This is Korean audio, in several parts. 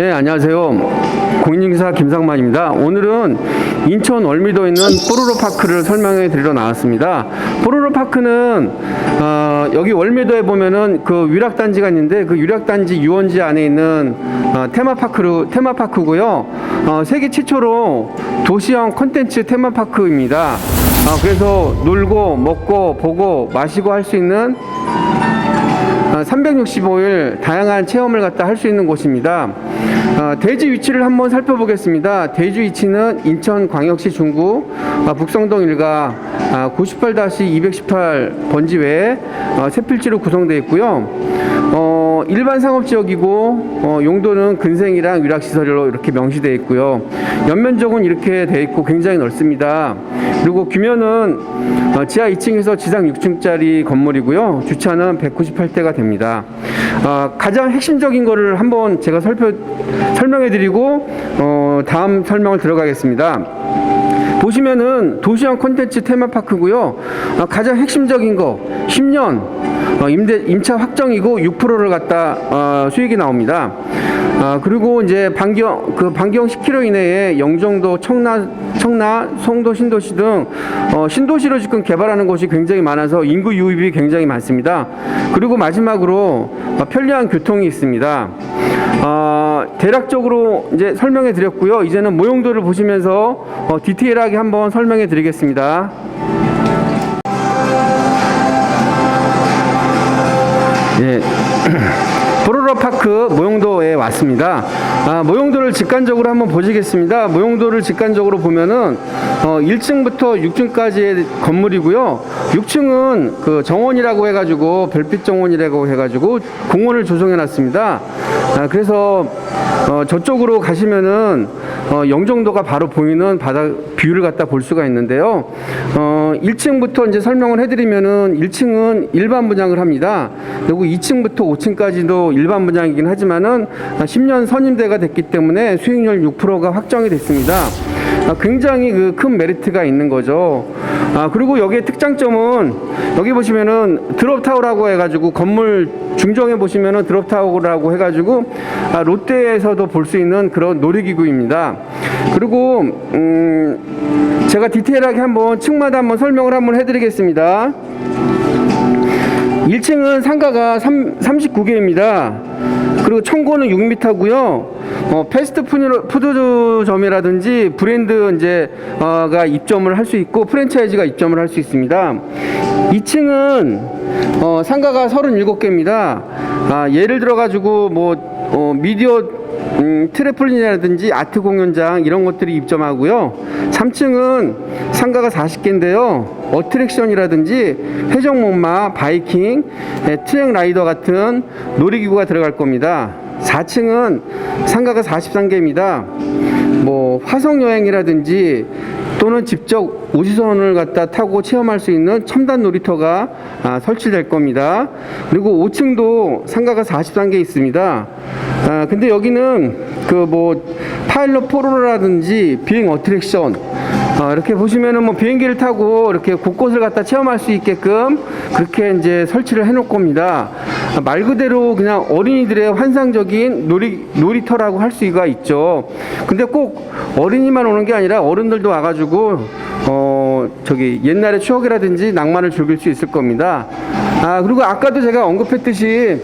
네, 안녕하세요. 공인중개사 김상만입니다. 오늘은 인천 월미도에 있는 뽀로로 파크를 설명해 드리러 나왔습니다. 뽀로로 파크는 어, 여기 월미도에 보면은 그 유락단지가 있는데 그 유락단지 유원지 안에 있는 어, 테마파크로 테마파크고요. 어, 세계 최초로 도시형 콘텐츠 테마파크입니다. 어, 그래서 놀고 먹고 보고 마시고 할 수 있는 365일 다양한 체험을 갖다 할 수 있는 곳입니다. 어, 대지 위치를 한번 살펴보겠습니다. 대지 위치는 인천광역시 중구 어, 북성동 일가 98-218 번지 외에 어, 세 필지로 구성되어 있고요. 어, 일반 상업지역이고 어, 용도는 근생이랑 유락시설로 이렇게 명시되어 있고요. 연면적은 이렇게 되어 있고 굉장히 넓습니다. 그리고 규모는 어, 지하 2층에서 지상 6층짜리 건물이고요. 주차는 198대가 됩니다. 어, 가장 핵심적인 거를 한번 제가 설표, 설명해 드리고 어, 다음 설명을 들어가겠습니다. 보시면은 도시형 콘텐츠 테마파크고요. 어, 가장 핵심적인 거 10년 어, 임대 임차 확정이고 6%를 갖다 어, 수익이 나옵니다. 아, 그리고 이제 반경 그 반경 10km 이내에 영종도, 청라, 청라, 송도, 신도시 등 어, 신도시로 지금 개발하는 곳이 굉장히 많아서 인구 유입이 굉장히 많습니다. 그리고 마지막으로 어, 편리한 교통이 있습니다. 어, 대략적으로 이제 설명해 드렸고요. 이제는 모형도를 보시면서 어, 디테일하게 한번 설명해 드리겠습니다. 예. 보로로 파크 모용도에 왔습니다. 아, 모용도를 직관적으로 한번 보시겠습니다. 모용도를 직관적으로 보면은 어, 1층부터 6층까지의 건물이고요. 6층은 그 정원이라고 해가지고 별빛 정원이라고 해가지고 공원을 조성해 놨습니다. 아, 그래서 어, 저쪽으로 가시면은 어, 영종도가 바로 보이는 바다 뷰를 갖다 볼 수가 있는데요. 어, 1층부터 이제 설명을 해드리면은 1층은 일반 분양을 합니다. 그리고 2층부터 5층까지도 일반 분양이긴 하지만은 10년 선임대가 됐기 때문에 수익률 6%가 확정이 됐습니다. 아, 굉장히 그 큰 메리트가 있는 거죠. 아, 그리고 여기에 특장점은 여기 보시면은 드롭타워라고 해가지고 건물 중정에 보시면은 드롭타워라고 해가지고 아, 롯데에서도 볼 수 있는 그런 놀이기구입니다. 그리고 음, 제가 디테일하게 한번 층마다 한번 설명을 한번 해드리겠습니다. 1층은 상가가 3, 39개입니다. 그리고 청고는 6m고요. 어, 패스트 푸드- 푸드점이라든지 브랜드 이제 어가 입점을 할 수 있고 프랜차이즈가 입점을 할 수 있습니다. 2층은 어, 상가가 37개입니다. 아, 예를 들어 가지고 뭐 어, 미디어 음, 트래플린이라든지 아트 공연장 이런 것들이 입점하고요. 3층은 상가가 40개인데요. 어트랙션이라든지 회전목마, 바이킹, 예, 트랙 라이더 같은 놀이기구가 들어갈 겁니다. 4층은 상가가 43개입니다. 뭐 화성 여행이라든지 또는 직접 오지선을 갖다 타고 체험할 수 있는 첨단 놀이터가 아, 설치될 겁니다. 그리고 5층도 상가가 43개 있습니다. 아, 근데 여기는 그 뭐 파일럿 포로라든지 비행 어트랙션 어, 이렇게 보시면은 뭐 비행기를 타고 이렇게 곳곳을 갖다 체험할 수 있게끔 그렇게 이제 설치를 해놓을 겁니다. 아, 말 그대로 그냥 어린이들의 환상적인 놀이, 놀이터라고 할 수가 있죠. 근데 꼭 어린이만 오는 게 아니라 어른들도 와가지고 어, 저기 옛날의 추억이라든지 낭만을 즐길 수 있을 겁니다. 아, 그리고 아까도 제가 언급했듯이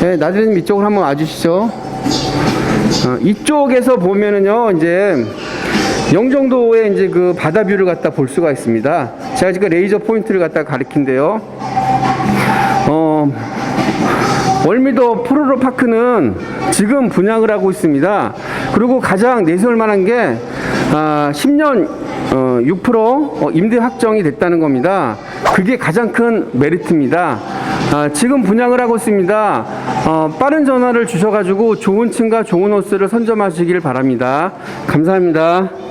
네, 나들이님 이쪽으로 한번 와주시죠. 어, 이쪽에서 보면은요, 이제 영종도의 이제 그 바다 뷰를 갖다 볼 수가 있습니다. 제가 지금 레이저 포인트를 갖다 가리킨데요. 어, 월미도 푸르로 파크는 지금 분양을 하고 있습니다. 그리고 가장 내세울 만한 게 아, 10년 어, 6% 어, 임대 확정이 됐다는 겁니다. 그게 가장 큰 메리트입니다. 아, 지금 분양을 하고 있습니다. 어, 빠른 전화를 주셔가지고 좋은 층과 좋은 호스를 선점하시길 바랍니다. 감사합니다.